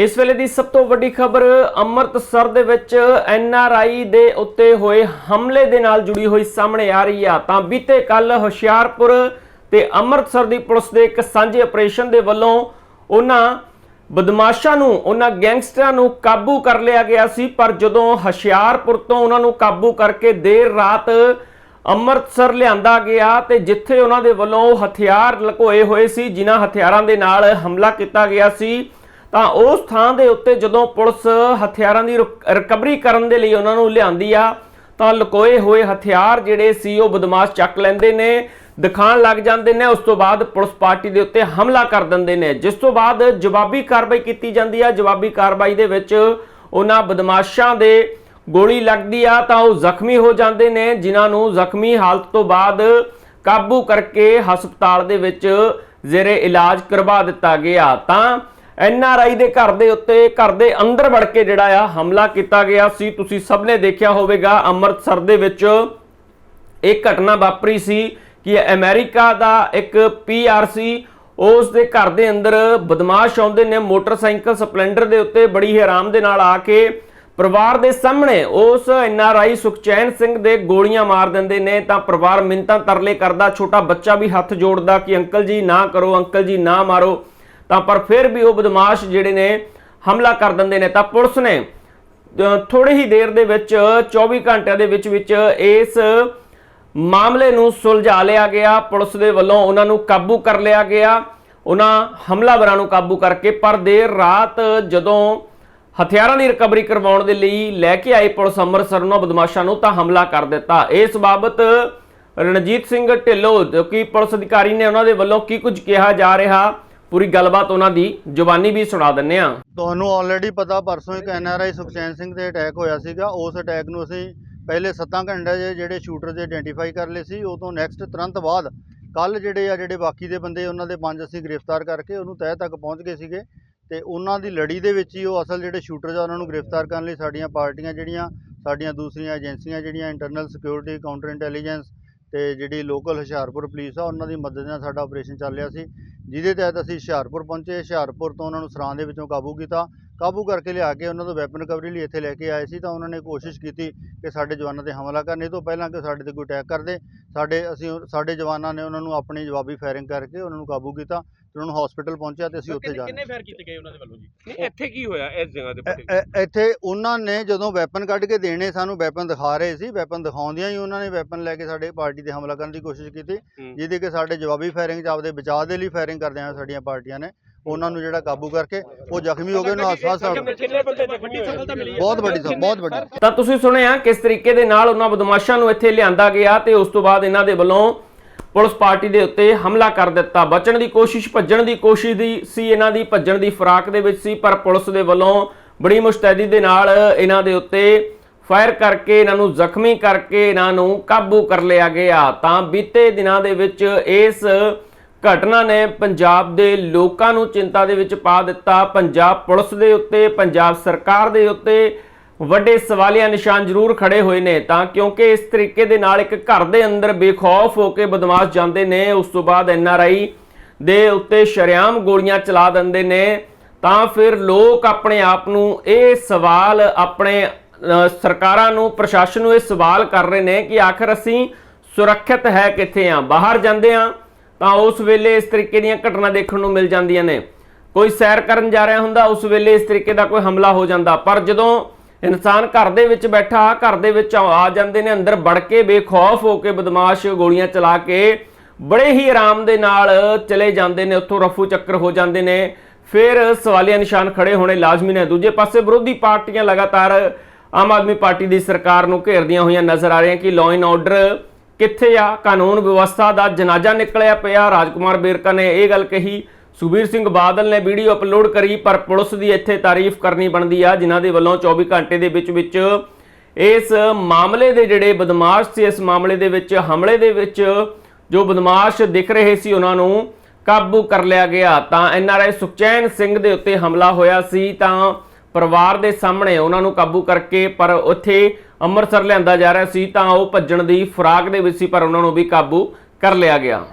ਇਸ ਵੇਲੇ ਦੀ ਸਭ ਤੋਂ ਵੱਡੀ ਖਬਰ ਅੰਮ੍ਰਿਤਸਰ ਦੇ ਵਿੱਚ ਐੱਨ ਆਰ ਆਈ ਦੇ ਉੱਤੇ ਹੋਏ ਹਮਲੇ ਦੇ ਨਾਲ ਜੁੜੀ ਹੋਈ ਸਾਹਮਣੇ ਆ ਰਹੀ ਆ। ਤਾਂ ਬੀਤੇ ਕੱਲ ਹੁਸ਼ਿਆਰਪੁਰ ਤੇ ਅੰਮ੍ਰਿਤਸਰ ਦੀ ਪੁਲਿਸ ਦੇ ਇੱਕ ਸਾਂਝੇ ਆਪਰੇਸ਼ਨ ਦੇ ਵੱਲੋਂ ਉਹਨਾਂ ਬਦਮਾਸ਼ਾਂ ਨੂੰ, ਉਹਨਾਂ ਗੈਂਗਸਟਰਾਂ ਨੂੰ ਕਾਬੂ ਕਰ ਲਿਆ ਗਿਆ ਸੀ। ਪਰ ਜਦੋਂ ਹੁਸ਼ਿਆਰਪੁਰ ਤੋਂ ਉਹਨਾਂ ਨੂੰ ਕਾਬੂ ਕਰਕੇ ਦੇਰ ਰਾਤ ਅੰਮ੍ਰਿਤਸਰ ਲਿਆਂਦਾ ਗਿਆ ਤੇ ਜਿੱਥੇ ਉਹਨਾਂ ਦੇ ਵੱਲੋਂ ਹਥਿਆਰ ਲੁਕੋਏ ਹੋਏ ਸੀ, ਜਿਨ੍ਹਾਂ ਹਥਿਆਰਾਂ ਦੇ ਨਾਲ ਹਮਲਾ ਕੀਤਾ ਗਿਆ ਸੀ ਤਾਂ ਉਸ ਥਾਂ ਦੇ ਉੱਤੇ ਜਦੋਂ ਪੁਲਿਸ ਹਥਿਆਰਾਂ ਦੀ ਰਿਕ- ਰਿਕਵਰੀ ਕਰਨ ਦੇ ਲਈ ਉਹਨਾਂ ਨੂੰ ਲਿਆਂਦੀ ਆ, ਤਾਂ ਲੁਕੋਏ ਹੋਏ ਹਥਿਆਰ ਜਿਹੜੇ ਸੀ ਉਹ ਬਦਮਾਸ਼ ਚੱਕ ਲੈਂਦੇ ਨੇ, ਦਿਖਾਣ ਲੱਗ ਜਾਂਦੇ ਨੇ, ਉਸ ਤੋਂ ਬਾਅਦ ਪੁਲਿਸ ਪਾਰਟੀ ਦੇ ਉੱਤੇ ਹਮਲਾ ਕਰ ਦਿੰਦੇ ਨੇ, ਜਿਸ ਤੋਂ ਬਾਅਦ ਜਵਾਬੀ ਕਾਰਵਾਈ ਕੀਤੀ ਜਾਂਦੀ ਆ। ਜਵਾਬੀ ਕਾਰਵਾਈ ਦੇ ਵਿੱਚ ਉਹਨਾਂ ਬਦਮਾਸ਼ਾਂ ਦੇ ਗੋਲੀ ਲੱਗਦੀ ਆ, ਤਾਂ ਉਹ ਜ਼ਖਮੀ ਹੋ ਜਾਂਦੇ ਨੇ, ਜਿਨ੍ਹਾਂ ਨੂੰ ਜ਼ਖਮੀ ਹਾਲਤ ਤੋਂ ਬਾਅਦ ਕਾਬੂ ਕਰਕੇ ਹਸਪਤਾਲ ਦੇ ਵਿੱਚ ਜ਼ੇਰੇ ਇਲਾਜ ਕਰਵਾ ਦਿੱਤਾ ਗਿਆ। ਤਾਂ ਐਨ ਆਰ ਆਈ ਦੇ ਘਰ ਦੇ ਉੱਤੇ, ਘਰ ਦੇ ਅੰਦਰ ਵੜ ਕੇ ਜਿਹੜਾ ਆ ਹਮਲਾ ਕੀਤਾ ਗਿਆ ਸੀ। ਤੁਸੀਂ ਸਭ ਨੇ ਦੇਖਿਆ ਹੋਵੇਗਾ, ਅੰਮ੍ਰਿਤਸਰ ਦੇ ਵਿੱਚ ਇਹ ਘਟਨਾ ਵਾਪਰੀ ਸੀ ਕਿ ਅਮਰੀਕਾ ਦਾ ਇੱਕ ਪੀਆਰ ਸੀ, ਉਸ ਦੇ ਘਰ ਦੇ ਅੰਦਰ ਬਦਮਾਸ਼ ਆਉਂਦੇ ਨੇ, ਮੋਟਰਸਾਈਕਲ ਸਪਲੈਂਡਰ ਦੇ ਉੱਤੇ ਬੜੀ ਹੀ ਆਰਾਮ ਦੇ ਨਾਲ ਆ ਕੇ ਪਰਿਵਾਰ ਦੇ ਸਾਹਮਣੇ ਉਸ ਐਨਆਰਆਈ ਸੁਖਚੈਨ ਸਿੰਘ ਦੇ ਗੋਲੀਆਂ ਮਾਰ ਦਿੰਦੇ ਨੇ। ਤਾਂ ਪਰਿਵਾਰ ਮਿੰਤਾਂ ਤਰਲੇ ਕਰਦਾ, ਛੋਟਾ ਬੱਚਾ ਵੀ ਹੱਥ ਜੋੜਦਾ ਕਿ ਅੰਕਲ ਜੀ ਨਾ ਕਰੋ, ਅੰਕਲ ਜੀ ਨਾ ਮਾਰੋ। ਤਾਂ ਪਰ ਫਿਰ ਵੀ ਉਹ ਬਦਮਾਸ਼ ਜਿਹੜੇ ਨੇ ਹਮਲਾ ਕਰ ਦਿੰਦੇ ਨੇ। ਤਾਂ ਪੁਲਿਸ ਨੇ ਥੋੜੀ ਹੀ ਦੇਰ ਦੇ ਵਿੱਚ 24 ਘੰਟਿਆਂ ਦੇ ਵਿੱਚ ਵਿੱਚ ਇਸ ਮਾਮਲੇ ਨੂੰ ਸੁਲਝਾ ਲਿਆ ਗਿਆ। ਪੁਲਿਸ ਦੇ ਵੱਲੋਂ ਉਹਨਾਂ ਨੂੰ ਕਾਬੂ ਕਰ ਲਿਆ ਗਿਆ। ਉਹਨਾਂ ਹਮਲਾਵਰਾਂ ਨੂੰ ਕਾਬੂ ਕਰਕੇ ਪਰ ਦੇਰ ਰਾਤ ਜਦੋਂ ਹਥਿਆਰਾਂ ਦੀ ਰਿਕਵਰੀ ਕਰਵਾਉਣ ਦੇ ਲਈ ਲੈ ਕੇ ਆਈ ਪੁਲਿਸ ਅੰਮ੍ਰਿਤਸਰ ਨੂੰ ਬਦਮਾਸ਼ਾਂ ਨੂੰ ਤਾਂ ਹਮਲਾ ਕਰ ਦਿੱਤਾ। ਇਸ ਬਾਬਤ ਰਣਜੀਤ ਸਿੰਘ ਢਿੱਲੋਂ, ਜੋ ਕਿ ਪੁਲਿਸ ਅਧਿਕਾਰੀ ਨੇ, ਉਹਨਾਂ ਦੇ ਵੱਲੋਂ ਕੀ ਕੁਝ ਕਿਹਾ ਜਾ ਰਿਹਾ ਪੂਰੀ ਗੱਲਬਾਤ ਉਹਨਾਂ ਦੀ ਜ਼ੁਬਾਨੀ ਵੀ ਸੁਣਾ ਦਿੰਨੇ ਆ ਤੁਹਾਨੂੰ ਆਲਰੇਡੀ ਪਤਾ, ਪਰਸੋਂ ਇੱਕ ਐਨਆਰਆਈ ਸੁਖਚੈਨ ਸਿੰਘ ਤੇ ਅਟੈਕ ਹੋਇਆ ਸੀਗਾ। ਉਸ ਅਟੈਕ ਨੂੰ ਅਸੀਂ ਪਹਿਲੇ 7 ਘੰਟੇ ਦੇ ਜਿਹੜੇ ਸ਼ੂਟਰ ਦੇ ਆਇਡੈਂਟੀਫਾਈ ਕਰ ਲਏ ਸੀ। ਉਹ ਤੋਂ ਨੈਕਸਟ ਤੁਰੰਤ ਬਾਅਦ ਕੱਲ ਜਿਹੜੇ ਆ, ਜਿਹੜੇ ਬਾਕੀ ਦੇ ਬੰਦੇ, ਉਹਨਾਂ ਦੇ ਪੰਜ ਅਸੀਂ ਗ੍ਰਿਫਤਾਰ ਕਰਕੇ ਉਹਨੂੰ ਤਹਿ ਤੱਕ ਪਹੁੰਚ ਗਏ ਸੀਗੇ। ਤੇ ਉਹਨਾਂ ਦੀ ਲੜੀ ਦੇ ਵਿੱਚ ਹੀ ਉਹ ਅਸਲ ਜਿਹੜੇ ਸ਼ੂਟਰ ਆ ਉਹਨਾਂ ਨੂੰ ਗ੍ਰਿਫਤਾਰ ਕਰਨ ਲਈ ਸਾਡੀਆਂ ਪਾਰਟੀਆਂ ਜਿਹੜੀਆਂ, ਸਾਡੀਆਂ ਦੂਸਰੀਆਂ ਏਜੰਸੀਆਂ ਜਿਹੜੀਆਂ ਇੰਟਰਨਲ ਸਿਕਿਉਰਿਟੀ ਕਾਊਂਟਰ ਇੰਟੈਲੀਜੈਂਸ ਤੇ ਜਿਹੜੀ ਲੋਕਲ ਹੁਸ਼ਿਆਰਪੁਰ ਪੁਲਿਸ ਆ, ਉਹਨਾਂ ਦੀ ਮਦਦ ਨਾਲ ਸਾਡਾ ਆਪਰੇਸ਼ਨ ਚੱਲ ਰਿਹਾ ਸੀ। ਜਿਹਦੇ ਤਹਿਤ ਅਸੀਂ ਹੁਸ਼ਿਆਰਪੁਰ ਪਹੁੰਚੇ। ਹੁਸ਼ਿਆਰਪੁਰ ਤੋਂ ਉਹਨਾਂ ਨੂੰ ਸਰਾਂ ਦੇ ਵਿੱਚੋਂ ਕਾਬੂ ਕੀਤਾ। ਕਾਬੂ ਕਰਕੇ ਲਿਆ ਕੇ ਉਹਨਾਂ ਤੋਂ ਵੈਪਨ ਰਿਕਵਰੀ ਲਈ ਇੱਥੇ ਲੈ ਕੇ ਆਏ ਸੀ। ਤਾਂ ਉਹਨਾਂ ਨੇ ਕੋਸ਼ਿਸ਼ ਕੀਤੀ ਕਿ ਸਾਡੇ ਜਵਾਨਾਂ ਤੇ ਹਮਲਾ ਕਰਨ। ਇਹ ਤੋਂ ਪਹਿਲਾਂ ਕਿ ਸਾਡੇ ਤੇ ਕੋਈ ਅਟੈਕ ਕਰਦੇ। ਸਾਡੇ ਅਸੀਂ ਸਾਡੇ ਜਵਾਨਾਂ ਨੇ ਉਹਨਾਂ ਨੂੰ ਆਪਣੀ ਜਵਾਬੀ ਫਾਇਰਿੰਗ ਕਰਕੇ ਉਹਨਾਂ ਨੂੰ ਕਾਬੂ ਕੀਤਾ। ਤੇ ਉਹਨਾਂ ਨੂੰ ਹਸਪੀਟਲ ਪਹੁੰਚਿਆ ਤੇ ਅਸੀਂ ਉੱਥੇ ਜਾ ਕਿੰਨੇ ਫਾਇਰ ਕੀਤੇ ਗਏ ਉਹਨਾਂ ਦੇ ਵੱਲੋਂ ਜੀ? ਨਹੀਂ ਇੱਥੇ ਕੀ ਹੋਇਆ ਇਸ ਜਗ੍ਹਾ ਦੇ ਉੱਤੇ? ਇੱਥੇ ਉਹਨਾਂ ਨੇ ਜਦੋਂ ਵੈਪਨ ਕੱਢ ਕੇ ਦੇਣੇ ਸਾਨੂੰ ਵੈਪਨ ਦਿਖਾ ਰਹੇ ਸੀ ਵੈਪਨ ਦਿਖਾਉਂਦਿਆਂ ਹੀ ਉਹਨਾਂ ਨੇ ਵੈਪਨ ਲੈ ਕੇ ਸਾਡੇ ਪਾਰਟੀ ਤੇ ਹਮਲਾ ਕਰਨ ਦੀ ਕੋਸ਼ਿਸ਼ ਕੀਤੀ। ਜਿਹਦੇ ਕਿ ਸਾਡੇ ਜਵਾਬੀ ਫਾਇਰਿੰਗ 'ਚ ਆਪਦੇ ਬਚਾਅ ਦੇ ਲਈ ਫਾਇਰਿੰਗ ਕਰਦੇ ਆ ਸਾਡੀਆਂ ਪਾਰਟੀਆਂ ਨੇ। ਉਹਨਾਂ ਨੂੰ ਜਿਹੜਾ ਕਾਬੂ ਕਰਕੇ ਉਹ ਜ਼ਖਮੀ ਹੋ ਗਏ ਉਹਨਾਂ ਹਸਪਤਾਲ ਕਿੰਨੇ ਬੰਦੇ ਜ਼ਖਮੀ ਸਫਲਤਾ ਮਿਲੀ ਹੈ ਬਹੁਤ ਵੱਡੀ ਸਭ ਬਹੁਤ ਵੱਡੀ ਤਾਂ ਤੁਸੀਂ ਸੁਣਿਆ ਕਿਸ ਤਰੀਕੇ ਦੇ ਨਾਲ ਉਹਨਾਂ ਬਦਮਾਸ਼ਾਂ ਨੂੰ ਇੱਥੇ ਲਿਆਂਦਾ ਗਿਆ ਤੇ ਉਸ ਤੋਂ ਬਾਅਦ ਇਹਨਾਂ ਦੇ ਵੱਲੋਂ ਪੁਲਿਸ ਪਾਰਟੀ ਦੇ ਉੱਤੇ ਹਮਲਾ ਕਰ ਦਿੱਤਾ। ਬਚਣ ਦੀ ਕੋਸ਼ਿਸ਼, ਭੱਜਣ ਦੀ ਕੋਸ਼ਿਸ਼ ਦੀ ਸੀ, ਇਹਨਾਂ ਦੀ ਭੱਜਣ ਦੀ ਫਰਾਕ ਦੇ ਵਿੱਚ ਸੀ, ਪਰ ਪੁਲਿਸ ਦੇ ਵੱਲੋਂ ਬੜੀ ਮੁਸਤੈਦੀ ਦੇ ਨਾਲ ਇਹਨਾਂ ਦੇ ਉੱਤੇ ਫਾਇਰ ਕਰਕੇ, ਇਹਨਾਂ ਨੂੰ ਜ਼ਖਮੀ ਕਰਕੇ, ਇਹਨਾਂ ਨੂੰ ਕਾਬੂ ਕਰ ਲਿਆ ਗਿਆ। ਤਾਂ ਬੀਤੇ ਦਿਨਾਂ ਦੇ ਵਿੱਚ ਇਸ ਘਟਨਾ ਨੇ ਪੰਜਾਬ ਦੇ ਲੋਕਾਂ ਨੂੰ ਚਿੰਤਾ ਦੇ ਵਿੱਚ ਪਾ ਦਿੱਤਾ। ਪੰਜਾਬ ਪੁਲਿਸ ਦੇ ਉੱਤੇ, ਪੰਜਾਬ ਸਰਕਾਰ ਦੇ ਉੱਤੇ ਵੱਡੇ ਸਵਾਲੀਆ ਨਿਸ਼ਾਨ ਜ਼ਰੂਰ ਖੜੇ ਹੋਏ ਨੇ, ਤਾਂ ਕਿਉਂਕਿ ਇਸ ਤਰੀਕੇ ਦੇ ਨਾਲ ਇੱਕ ਘਰ ਦੇ ਅੰਦਰ ਬੇਖੌਫ ਹੋ ਕੇ ਬਦਮਾਸ਼ ਜਾਂਦੇ ਨੇ, ਉਸ ਤੋਂ ਬਾਅਦ ਐੱਨ ਆਰ ਆਈ ਦੇ ਉੱਤੇ ਸ਼ਰੇਆਮ ਗੋਲੀਆਂ ਚਲਾ ਦਿੰਦੇ ਨੇ, ਤਾਂ ਫਿਰ ਲੋਕ ਆਪਣੇ ਆਪ ਨੂੰ ਇਹ ਸਵਾਲ ਆਪਣੇ ਸਰਕਾਰਾਂ ਨੂੰ, ਪ੍ਰਸ਼ਾਸਨ ਨੂੰ ਇਹ ਸਵਾਲ ਕਰ ਰਹੇ ਨੇ ਕਿ ਆਖਰ ਅਸੀਂ ਸੁਰੱਖਿਅਤ ਹੈ ਕਿੱਥੇ ਆ? ਬਾਹਰ ਜਾਂਦੇ ਆ, ਤਾਂ ਉਸ ਵੇਲੇ ਇਸ ਤਰੀਕੇ ਦੀਆਂ ਘਟਨਾ ਦੇਖਣ ਨੂੰ ਮਿਲ ਜਾਂਦੀਆਂ ਨੇ। ਕੋਈ ਸੈਰ ਕਰਨ ਜਾ ਰਿਹਾ ਹੁੰਦਾ, ਉਸ ਵੇਲੇ ਇਸ ਤਰੀਕੇ ਦਾ ਕੋਈ ਹਮਲਾ ਹੋ ਜਾਂਦਾ, ਪਰ ਜਦੋਂ ਇਨਸਾਨ ਘਰ ਦੇ ਵਿੱਚ ਬੈਠਾ, ਘਰ ਦੇ ਵਿੱਚ ਆ ਜਾਂਦੇ ਨੇ, ਅੰਦਰ ਵੜ ਕੇ ਬੇਖੌਫ ਹੋ ਕੇ ਬਦਮਾਸ਼ ਗੋਲੀਆਂ ਚਲਾ ਕੇ ਬੜੇ ਹੀ ਆਰਾਮ ਦੇ ਨਾਲ ਚਲੇ ਜਾਂਦੇ ਨੇ, ਉੱਥੋਂ ਰਫੂ ਚੱਕਰ ਹੋ ਜਾਂਦੇ ਨੇ। ਫਿਰ ਸਵਾਲੀਆ ਨਿਸ਼ਾਨ ਖੜੇ ਹੋਣੇ ਲਾਜ਼ਮੀ ਨੇ। ਦੂਜੇ ਪਾਸੇ ਵਿਰੋਧੀ ਪਾਰਟੀਆਂ ਲਗਾਤਾਰ ਆਮ ਆਦਮੀ ਪਾਰਟੀ ਦੀ ਸਰਕਾਰ ਨੂੰ ਘੇਰਦੀਆਂ ਹੋਈਆਂ ਨਜ਼ਰ ਆ ਰਹੀਆਂ ਕਿ ਲਾਅ ਐਂਡ ਆਰਡਰ ਕਿੱਥੇ ਆ? ਕਾਨੂੰਨ ਵਿਵਸਥਾ ਦਾ ਜਨਾਜ਼ਾ ਨਿਕਲਿਆ ਪਿਆ। ਰਾਜਕੁਮਾਰ ਬੇਰਕਾ ਨੇ ਇਹ ਗੱਲ ਕਹੀ ਸੁਬੀਰ ਸਿੰਘ ਬਾਦਲ ਨੇ ਵੀਡੀਓ ਅਪਲੋਡ ਕਰੀ, ਪਰ ਪੁਲਿਸ ਦੀ ਇੱਥੇ ਤਾਰੀਫ ਕਰਨੀ ਬਣਦੀ ਆ, ਜਿਨ੍ਹਾਂ ਦੇ ਵੱਲੋਂ 24 ਘੰਟੇ ਦੇ ਵਿੱਚ ਵਿੱਚ ਇਸ ਮਾਮਲੇ ਦੇ ਜਿਹੜੇ ਬਦਮਾਸ਼ ਸੀ, ਇਸ ਮਾਮਲੇ ਦੇ ਵਿੱਚ, ਹਮਲੇ ਦੇ ਵਿੱਚ ਜੋ ਬਦਮਾਸ਼ ਦਿਖ ਰਹੇ ਸੀ, ਉਹਨਾਂ ਨੂੰ ਕਾਬੂ ਕਰ ਲਿਆ ਗਿਆ। ਤਾਂ N R I Sukhchain Singh ਦੇ ਉੱਤੇ ਹਮਲਾ ਹੋਇਆ ਸੀ, ਤਾਂ ਪਰਿਵਾਰ ਦੇ ਸਾਹਮਣੇ ਉਹਨਾਂ ਨੂੰ ਕਾਬੂ ਕਰਕੇ, ਪਰ ਉੱਥੇ ਅੰਮ੍ਰਿਤਸਰ ਲਿਆਂਦਾ ਜਾ ਰਿਹਾ ਸੀ, ਤਾਂ ਉਹ ਭੱਜਣ ਦੀ ਫਰਾਕ ਦੇ ਵਿੱਚ ਸੀ, ਪਰ ਉਹਨਾਂ ਨੂੰ ਵੀ ਕਾਬੂ ਕਰ ਲਿਆ ਗਿਆ।